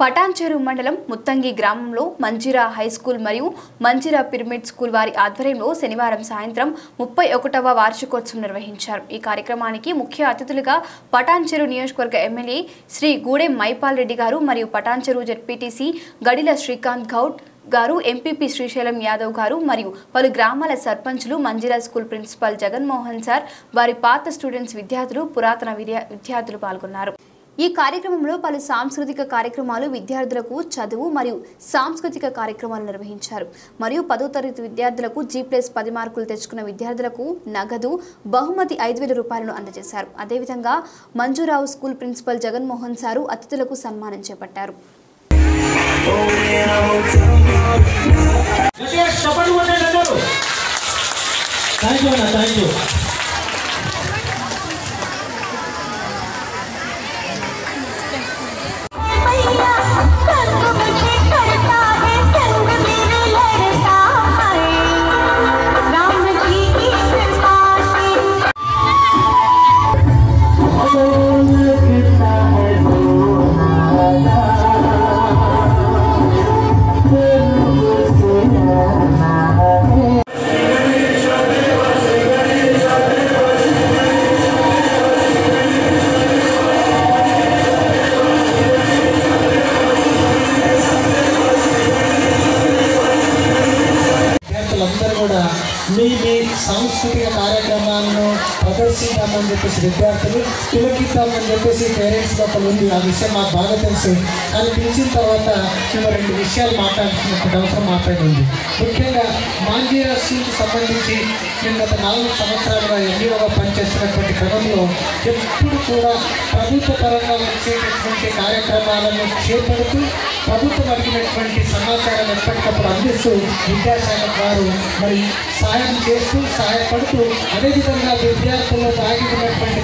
పటాన్చెరు మండలం ముత్తంగి గ్రామంలో Manjeera high school మరియు మంజిరా పిరమిడ్ స్కూల్ వారి ఆధ్వర్యంలో శనివారం సాయంత్రం ముప్పై ఒకటవ వార్షికోత్సవం నిర్వహించారు. ఈ కార్యక్రమానికి ముఖ్య అతిథులుగా పటాన్చెరు నియోజకవర్గ ఎమ్మెల్యే శ్రీ గూడెం మైపాల్ రెడ్డి గారు మరియు పటాన్చెరు జెడ్పీటీసీ గడిల శ్రీకాంత్ గౌడ్ గారు ఎంపీపీ శ్రీశైలం యాదవ్ గారు మరియు పలు గ్రామాల సర్పంచులు Manjira school principal Jaganmohan sir వారి పాత స్టూడెంట్స్ విద్యార్థులు పురాతన విద్యార్థులు పాల్గొన్నారు. ఈ కార్యక్రమంలో పలు సాంస్కృతిక కార్యక్రమాలు విద్యార్థులకు చదువు మరియు సాంస్కృతిక కార్యక్రమాలు నిర్వహించారు. మరియు పదో తరగతి విద్యార్థులకు జీ ప్లస్ పది మార్కులు తెచ్చుకున్న విద్యార్థులకు నగదు బహుమతి ఐదు వేల రూపాయలను అందజేశారు. అదేవిధంగా Manjira school principal Jaganmohan sir అతిథులకు సన్మానం చేపట్టారు. థ్యాంక్ యూ అన్న థ్యాంక్ యూ మీ మీ సాంస్కృతిక కార్యక్రమాలను ప్రదర్శిద్దామని చెప్పేసి విద్యార్థులు తిలకిద్దామని చెప్పేసి పేరెంట్స్ లోపల ఉంది ఆ విషయం మాకు బాగా తెలుసు. అని పిలిచిన తర్వాత మేము రెండు విషయాలు మాట్లాడుతున్నటువంటి అవసరం మాట్లాడింది ముఖ్యంగా మాంజీరా స్కూల్కి సంబంధించి నేను గత నాలుగు సంవత్సరాలుగా ఎంఈఓగా పనిచేస్తున్నటువంటి క్రమంలో ఎప్పుడు కూడా ప్రభుత్వ పరంగా వచ్చేటటువంటి కార్యక్రమాలను చేపడుతూ ప్రభుత్వం అడిగినటువంటి సమాచారం ఎప్పటికప్పుడు అందిస్తూ విద్యాశాఖ వారు మరి సాయం చేస్తూ సహాయపడుతూ అదేవిధంగా విద్యార్థుల్లో దాగి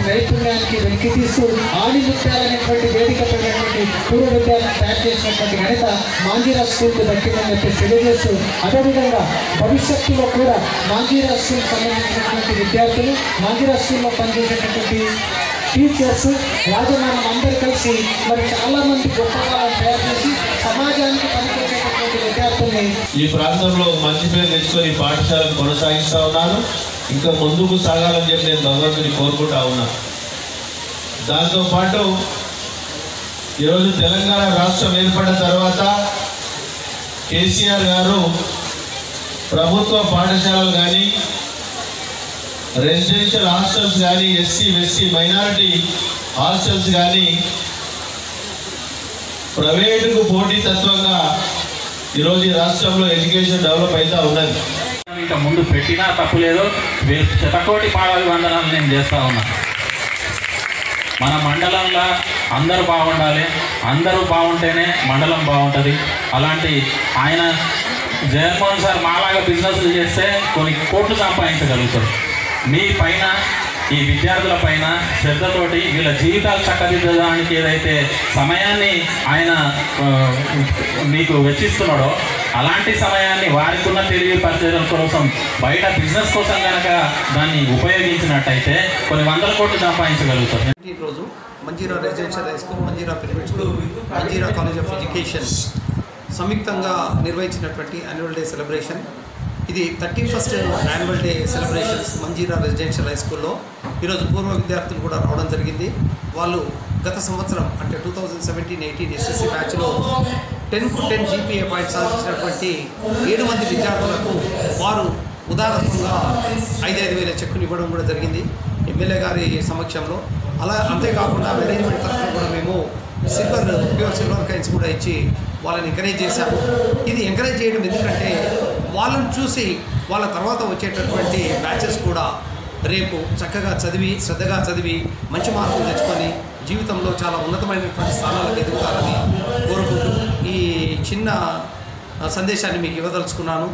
నైపుణ్యానికి వెలికి తీస్తూ ఆది నృత్యాలనేటువంటి వేదిక పడినటువంటి పూర్వ విద్యాలను తయారు చేసినటువంటి ఘనత మాంజీరా స్కూల్కి దక్కిందని చెప్పి తెలియజేస్తూ అదేవిధంగా భవిష్యత్తులో కూడా మాంజీరా స్కూల్ సంబంధించినటువంటి విద్యార్థులు మాంజీరా స్కూల్లో పనిచేసేటటువంటి టీచర్స్ యాజమాన్యం అందరూ కలిసి మరి చాలామంది గొప్ప ఈ ప్రాంతంలో మంచి పేరు తెచ్చుకొని ఈ పాఠశాలను కొనసాగిస్తా ఉన్నాను. ఇంకా ముందుకు సాగాలని చెప్పి నేను భగవంతుని కోరుకుంటా ఉన్నా. దాంతోపాటు ఈరోజు తెలంగాణ రాష్ట్రం ఏర్పడిన తర్వాత కేసీఆర్ గారు ప్రభుత్వ పాఠశాలలు కానీ రెసిడెన్షియల్ హాస్టల్స్ కానీ ఎస్సీ ఎస్సీ మైనారిటీ హాస్టల్స్ కానీ ప్రైవేటుకు పోటీతత్వంగా ఈరోజు ఈ రాష్ట్రంలో ఎడ్యుకేషన్ డెవలప్ అయితే ఉన్నది. ఇంకా ముందు పెట్టినా తప్పు లేదు. శతకోటి పాడాలి వందనాలు నేను చేస్తా ఉన్నా. మన మండలంలో అందరూ బాగుండాలి. అందరూ బాగుంటేనే మండలం బాగుంటుంది. అలాంటి ఆయన జగన్మోహన్ సార్ మాలాగా బిజినెస్లు చేస్తే కొన్ని కోట్లు సంపాదించగలుగుతారు. మీ పైన ఈ విద్యార్థుల పైన శ్రద్ధతోటి వీళ్ళ జీవితాలు చక్కదిద్దడానికి ఏదైతే సమయాన్ని ఆయన మీకు వెచ్చిస్తున్నాడో అలాంటి సమయాన్ని వారికి ఉన్న తెలియపరచడం కోసం బయట బిజినెస్ కోసం కనుక దాన్ని ఉపయోగించినట్టయితే కొన్ని వందల కోట్లు సంపాదించగలుగుతారు. ఈరోజు Manjira residential high school Manjira pyramid school Manjira college of education సంయుక్తంగా నిర్వహించినటువంటి యాన్యువల్ డే సెలబ్రేషన్ ఇది thirty first annual day celebrations Manjira residential high స్కూల్లో. ఈరోజు పూర్వ విద్యార్థులు కూడా రావడం జరిగింది. వాళ్ళు గత సంవత్సరం అంటే two thousand seventeen eighteen SSC బ్యాచ్లో టెన్కు టెన్ జీపీఏ పాయింట్ సాధించినటువంటి ఏడు మంది విద్యార్థులకు వారు ఉదాహరణంగా ఐదైదు వేల చెక్కులు ఇవ్వడం కూడా జరిగింది ఎమ్మెల్యే గారి సమక్షంలో. అలా అంతేకాకుండా మేనేజ్మెంట్ తరఫున కూడా మేము సిల్వర్ ప్యూర్ సిల్వర్ కైన్స్ కూడా ఇచ్చి వాళ్ళని ఎంకరేజ్ చేశాము. ఇది ఎంకరేజ్ చేయడం ఎందుకంటే వాళ్ళని చూసి వాళ్ళ తర్వాత వచ్చేటటువంటి బ్యాచెస్ కూడా రేపు చక్కగా చదివి శ్రద్ధగా చదివి మంచి మార్కులు తెచ్చుకొని జీవితంలో చాలా ఉన్నతమైనటువంటి స్థానాలకు ఎదుగుతారని కోరుకుంటూ ఈ చిన్న సందేశాన్ని మీకు ఇవ్వదలుచుకున్నాను